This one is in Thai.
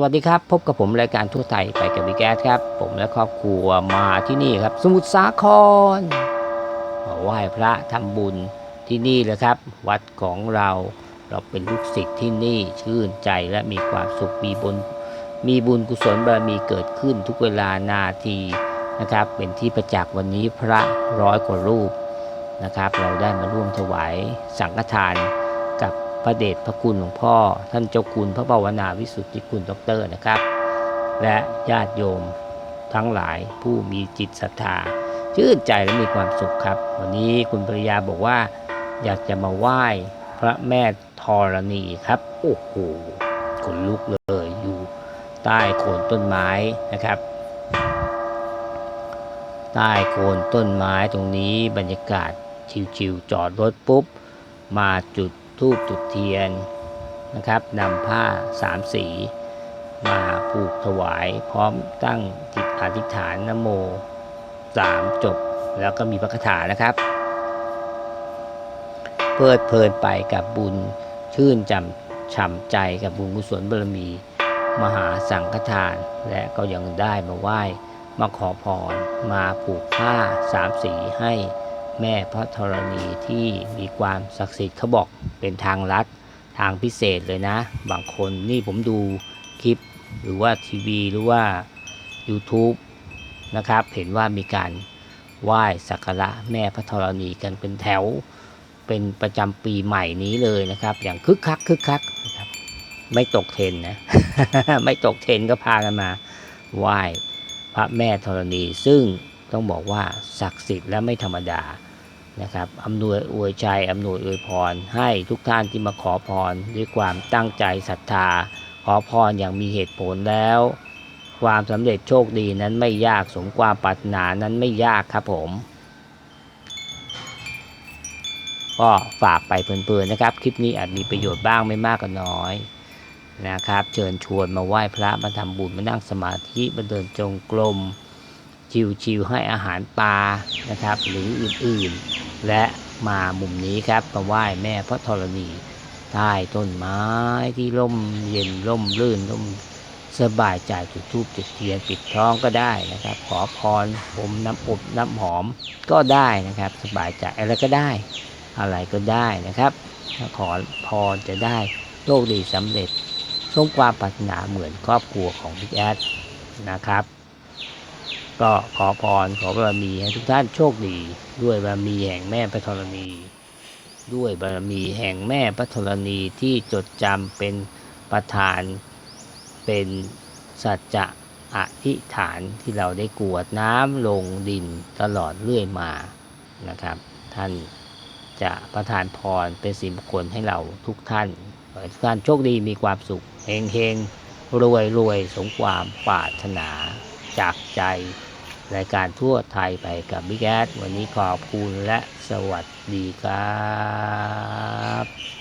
สวัสดีครับ พบกับผมรายการทั่วไทยไปกับบิ๊กแอครับ ผมและครอบครัวมาที่นี่ครับ สมุทรสาครมาไหว้พระทำบุญที่นี่เลยครับ วัดของเราเราเป็นลูกศิษย์ที่นี่ชื่นใจและมีความสุขมีบุญมีบุญกุศลบารมีเกิดขึ้นทุกเวลานาที นะครับ เป็นที่ประจักษ์วันนี้พระร้อยกว่ารูปนะครับ เราได้มาร่วมถวายสังฆทานกับพระเดชพระคุณหลวงพ่อ ท่านเจ้าคุณพระภาวนาวิสุทธิคุณดอกเตอรนะครับ และญาติโยมทั้งหลายผู้มีจิตศรัทธาชื่นใจและมีความสุขครับ วันนี้คุณภรรยาบอกว่า อยากจะมาไหว้พระแม่ธรณีครับโอ้โหขนลุกเลยอยู่ใต้โคนต้นไม้นะครับ ใต้โคนต้นไม้ตรงนี้บรรยากาศชิวๆจอดรถปุ๊บ มาจุดธูปจุดเทียนนะครับนำผ้าสามสี มาผูกถวายพร้อมตั้งจิตอธิษฐานนโมสามจบ แล้วก็มีพระคาถานะครับ เพลิดเพลินไปกับบุญชื่นจำฉ่ำใจกับบุญกุศลบารมี มหาสังฆทานและก็ยังได้มาไหว้ มาขอพรมาผูกผ้าสามสีให้แม่พระธรณีที่มีความศักดิ์สิทธิ์เขาบอกเป็นทางลัดทางพิเศษเลยนะ บางคนนี่ผมดูคลิปหรือว่าทีวีหรือว่า YouTube นะครับ เห็นว่ามีการไหว้สักการะแม่พระธรณีกันเป็นแถว เป็นประจำปีใหม่นี้เลยนะครับ อย่างคึกคักคึกคักนะครับ ไม่ตกเทรนนะ ไม่ตกเทรนก็พากันมาไหว้ ระแม่ธรณี ซึ่งต้องบอกว่าศักดิ์สิทธิ์และไม่ธรรมดานะครับอำนวยอวยใจอำนวยอวยพร ให้ทุกท่านที่มาขอพร ด้วยความตั้งใจศรัทธา ขอพรอย่างมีเหตุผลแล้ว ความสำเร็จโชคดีนั้นไม่ยากสมความปรารถนานั้นไม่ยากครับผม ก็ฝากไปเพลินๆนะครับ คลิปนี้อาจมีประโยชน์บ้างไม่มากก็น้อย นะครับ เชิญชวนมาไหว้พระมาทำบุญมานั่งสมาธิมาเดินจงกรมชิวๆให้อาหารปลานะครับ หรืออื่นๆ และมามุมนี้ครับมาไหว้แม่พระธรณีใต้ต้นไม้ที่ร่มเย็นร่มรื่นร่มสบายใจจุดทูบจุดเทียนปิดท้องก็ได้นะครับ ขอพรผมน้ำอบน้ำหอมก็ได้นะครับ สบายใจอะไรก็ได้ อะไรก็ได้นะครับ ถ้าขอพรจะได้โชคดีสำเร็จ สมความปรารถนาเหมือนครอบครัวของบิ๊กแอดนะครับ ก็ขอพรขอบารมีให้ทุกท่านโชคดี ด้วยบารมีแห่งแม่พระธรณี ด้วยบารมีแห่งแม่พระธรณีที่จดจำเป็นประธานเป็นสัจจะอธิษฐานที่เราได้กวดน้ำลงดินตลอดเรื่อยมานะครับ ท่านจะประทานพรเป็นสิมงคลให้เราทุกท่าน การโชคดีมีความสุขเฮงเฮงรวยรวยสมความปรารถนาจากใจรายการทั่วไทยไปกับบิ๊กแอดวันนี้ขอบคุณและสวัสดีครับ